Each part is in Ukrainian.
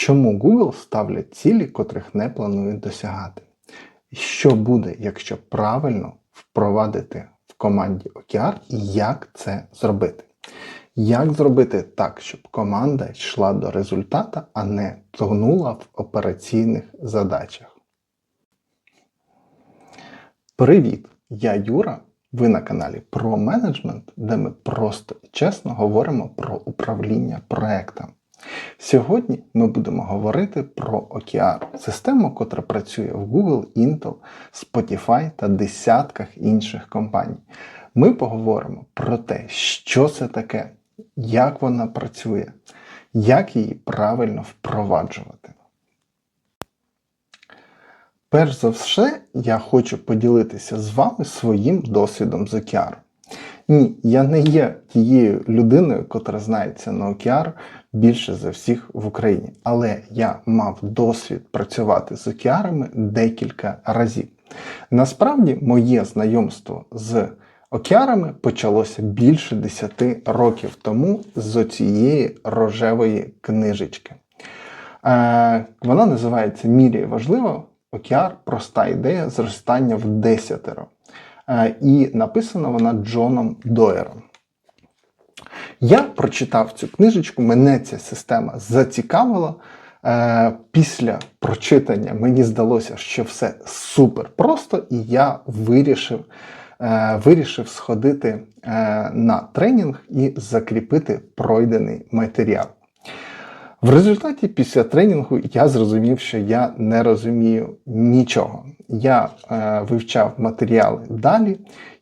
Чому Google ставлять цілі, котрих не планують досягати? Що буде, якщо правильно впровадити в команді OKR і як це зробити? Як зробити так, щоб команда йшла до результата, а не тонула в операційних задачах? Привіт! Я Юра. Ви на каналі про менеджмент, де ми просто і чесно говоримо про управління проектами. Сьогодні ми будемо говорити про OKR, систему, котра працює в Google, Intel, Spotify та десятках інших компаній. Ми поговоримо про те, що це таке, як вона працює, як її правильно впроваджувати. Перш за все, я хочу поділитися з вами своїм досвідом з OKR. Ні, я не є тією людиною, котра знається на OKR більше за всіх в Україні. Але я мав досвід працювати з OKR декілька разів. Насправді, моє знайомство з OKR почалося більше 10 років тому з цієї рожевої книжечки. Е, вона називається Міряє важливо. OKR проста ідея зростання в десятеро. Е, І написана вона Джоном Дойером. Я прочитав цю книжечку, мене ця система зацікавила. Е, Після прочитання мені здалося, що все супер просто, і я вирішив, е, вирішив сходити е, на тренінг і закріпити пройдений матеріал. В результаті після тренінгу я зрозумів, що я не розумію нічого. Я вивчав матеріали далі,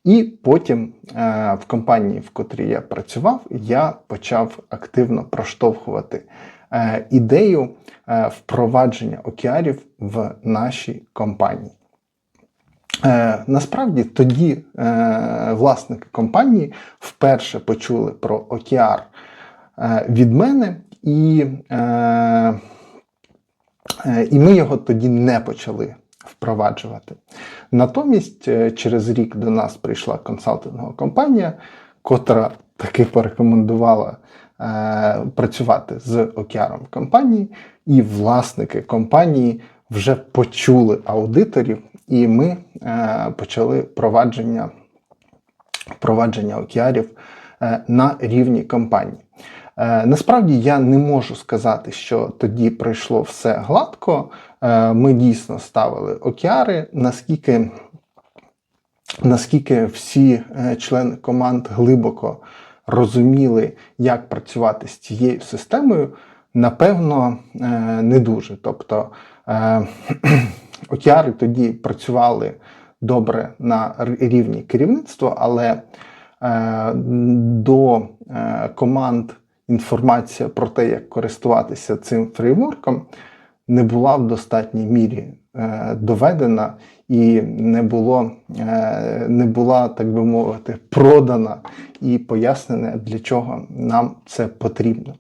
і потім е, в компанії, в котрій я працював, я почав активно проштовхувати е, ідею е, впровадження океарів в нашій компанії. Насправді тоді власники компанії вперше почули про океар від мене. І, і ми його тоді не почали впроваджувати. Натомість, е, через рік до нас прийшла консалтингова компанія, котра таки порекомендувала е, працювати з океаром компанії, і власники компанії вже почули аудиторів, і ми е, почали провадження, впровадження океарів е, на рівні компанії. Е, Насправді я не можу сказати, що тоді пройшло все гладко. Е, Ми дійсно ставили океари, наскільки, наскільки всі е, члени команд глибоко розуміли, як працювати з цією системою, напевно, не дуже. Тобто океари тоді працювали добре на рівні керівництва, але до команд інформація про те, як користуватися цим фреймворком, не була в достатній мірі е, доведена і не було, е, не була, так би мовити, продана і пояснена, для чого нам це потрібно.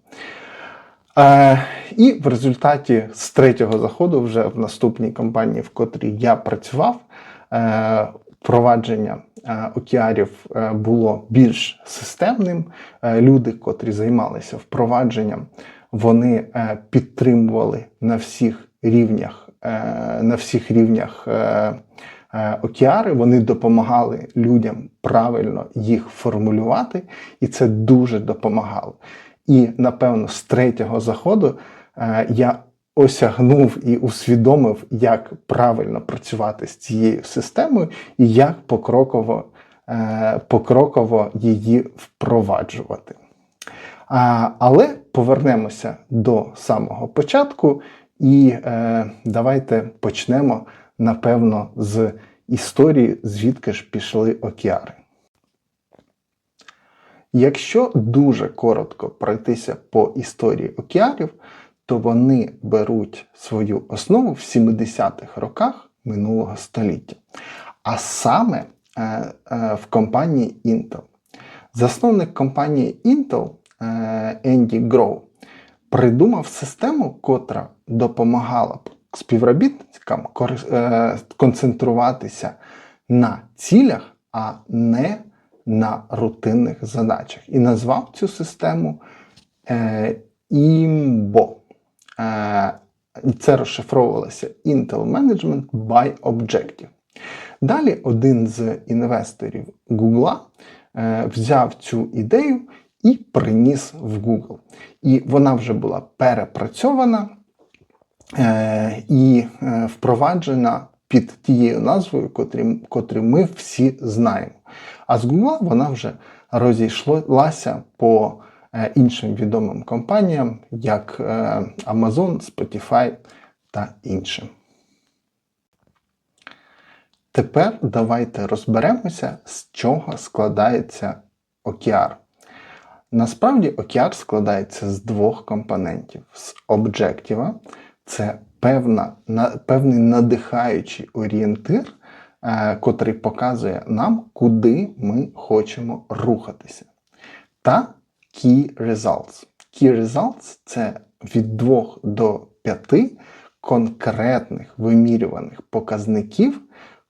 Е, і в результаті з третього заходу, вже в наступній компанії, в котрій я працював, е, впровадження е, океарів е, було більш системним. Е, Люди, котрі займалися впровадженням, вони підтримували на всіх рівнях, на всіх рівнях океари, вони допомагали людям правильно їх формулювати, і це дуже допомагало. І напевно, з третього заходу я осягнув і усвідомив, як правильно працювати з цією системою і як покроково, е, покроково її впроваджувати. Але повернемося до самого початку, і е, давайте почнемо, напевно, з історії, звідки ж пішли океари. Якщо дуже коротко пройтися по історії океарів, то вони беруть свою основу в 70-х роках минулого століття, а саме е, е, в компанії Intel. Засновник компанії Intel е, Енді Гроу придумав систему, котра допомагала співробітникам кори- е, концентруватися на цілях, а не на рутинних задачах. І назвав цю систему імбо. Е, це розшифровувалося Intel Management by Objective. Далі один з інвесторів Google е, взяв цю ідею і приніс в Google. І вона вже була перепрацьована е, і впроваджена під тією назвою, котрі, ми всі знаємо. А з Google вона вже розійшлася по іншим відомим компаніям, як е, Amazon, Spotify та іншим. Тепер давайте розберемося, з чого складається OKR. Насправді OKR складається з двох компонентів: з об'єктива, це певна, на, певний надихаючий орієнтир, е, котрий показує нам, куди ми хочемо рухатися. Та Key Results. Key Results це від 2 до 5 конкретних вимірюваних показників,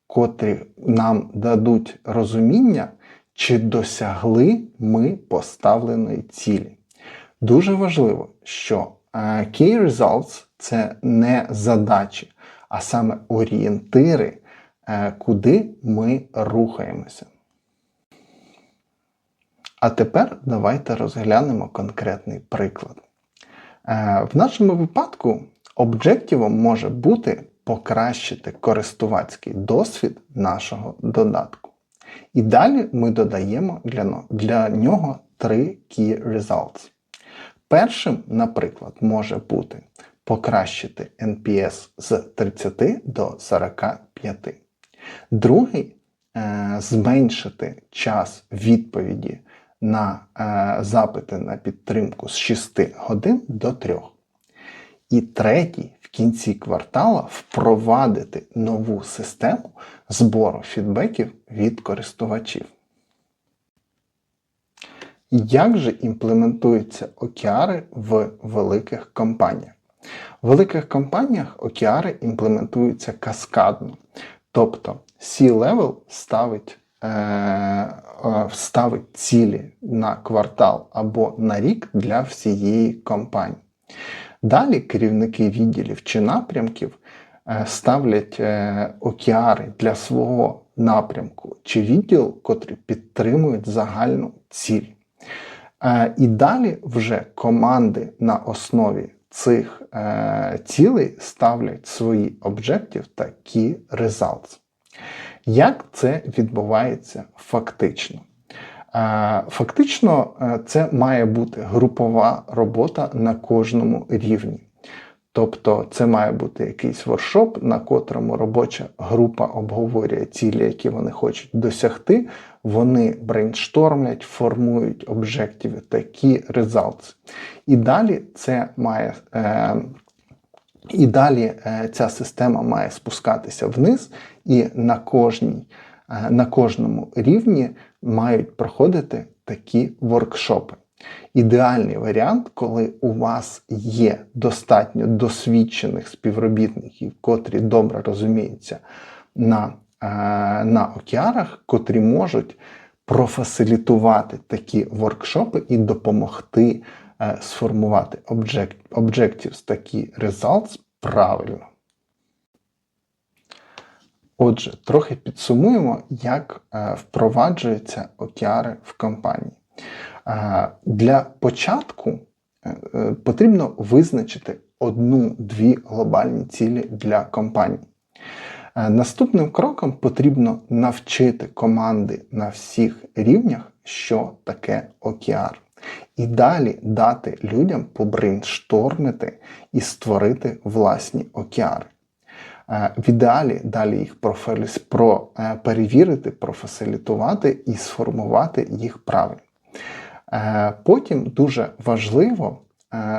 котрі нам дадуть розуміння, чи досягли ми поставленої цілі. Дуже важливо, що е, Key Results це не задачі, а саме орієнтири, е, куди ми рухаємося. А тепер давайте розглянемо конкретний приклад. Е, В нашому випадку об'єктивом може бути покращити користувацький досвід нашого додатку. І далі ми додаємо для, для нього три Key Results. Першим, наприклад, може бути покращити NPS з 30 до 45. Другий е, зменшити час відповіді на е, запити на підтримку з 6 годин до 3. І третій в кінці квартала впровадити нову систему збору фідбеків від користувачів. Як же імплементуються океари в великих компаніях? В великих компаніях океари імплементуються каскадно. Тобто C-level ставить е, е, ставить цілі на квартал або на рік для всієї компанії. Далі керівники відділів чи напрямків е, ставлять океари для свого напрямку чи відділу, котрі підтримують загальну ціль. І далі вже команди на основі цих цілей ставлять свої об'єктив та key results. Як це відбувається фактично? Фактично, це має бути групова робота на кожному рівні. Тобто це має бути якийсь воршоп, на котрому робоча група обговорює цілі, які вони хочуть досягти. Вони брейнштормлять, формують об'єктиви такі results. І далі це має. Е, і далі е, ця система має спускатися вниз, і на кожній, е, на кожному рівні мають проходити такі воркшопи. Ідеальний варіант, коли у вас є достатньо досвідчених співробітників, котрі добре розуміються на е, на океарах, котрі можуть профасилітувати такі воркшопи і допомогти е, сформувати objectives, такі results правильно. Отже, трохи підсумуємо, як е, впроваджуються океари в компанії. Е, для початку е, потрібно визначити одну-дві глобальні цілі для компанії. Наступним кроком потрібно навчити команди на всіх рівнях, що таке океар. І далі дати людям побрейнштормити і створити власні океари. Е, в ідеалі далі їх про, е, перевірити, профасилітувати і сформувати їх правильно. Е, потім дуже важливо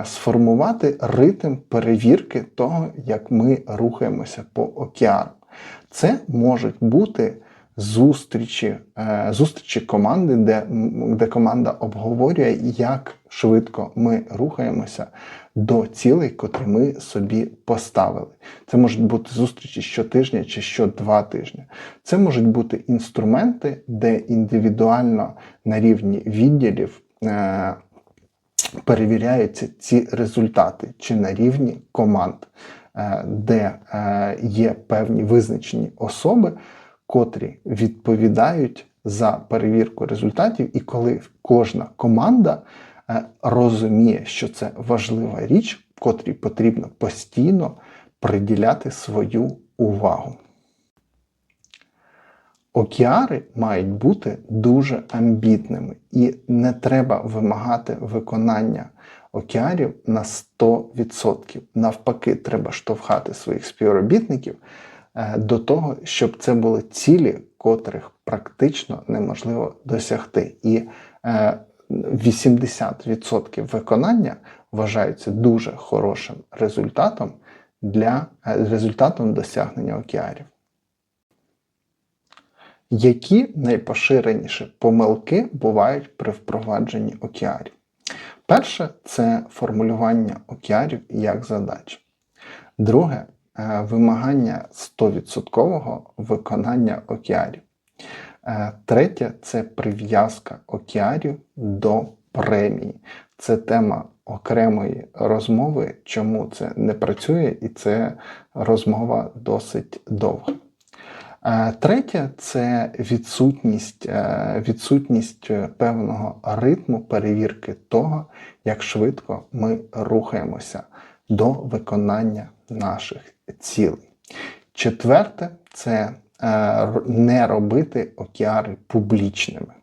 сформувати ритм перевірки того, як ми рухаємося по океану. Це можуть бути зустрічі зустрічі команди, де де команда обговорює, як швидко ми рухаємося до цілей, котрі ми собі поставили. Це можуть бути зустрічі щотижня чи що два тижні. Це можуть бути інструменти, де індивідуально на рівні відділів. Е, перевіряються ці результати чи на рівні команд, е, де е, є певні визначені особи, котрі відповідають за перевірку результатів, і коли кожна команда розуміє, що це важлива річ, котрій потрібно постійно приділяти свою увагу. Океари мають бути дуже амбітними, і не треба вимагати виконання океарів на 100%. Навпаки, треба штовхати своїх співробітників е, до того, щоб це були цілі, котрих практично неможливо досягти. І е, 80% виконання вважаються дуже хорошим результатом для е, результатом досягнення океарів. Які найпоширеніші помилки бувають при впровадженні океарів? Перше це формулювання океарів як задач. Друге е, вимагання 100% виконання океарів. Е, Третє це прив'язка океарів до премії. Це тема окремої розмови, чому це не працює, і це розмова досить довга. Е, Третє це відсутність, е, відсутність певного ритму перевірки того, як швидко ми рухаємося до виконання наших цілей. Четверте це не робити океари публічними,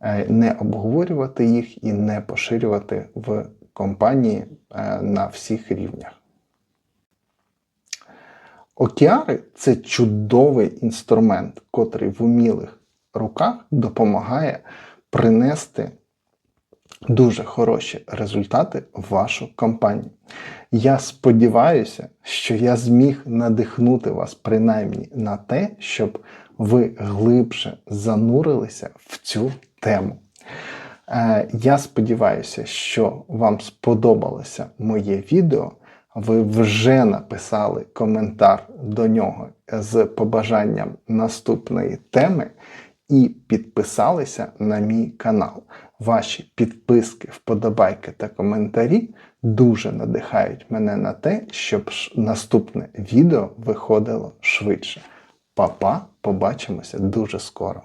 Е, не обговорювати їх і не поширювати в компанії е, на всіх рівнях. Океари це чудовий інструмент, котрий в умілих руках допомагає принести дуже хороші результати в вашу компанію. Я сподіваюся, що я зміг надихнути вас принаймні на те, щоб ви глибше занурилися в цю тему. Е, Я сподіваюся, що вам сподобалося моє відео. Ви вже написали коментар до нього з побажанням наступної теми і підписалися на мій канал. Ваші підписки, вподобайки та коментарі дуже надихають мене на те, щоб наступне відео виходило швидше. Па-па, побачимося дуже скоро.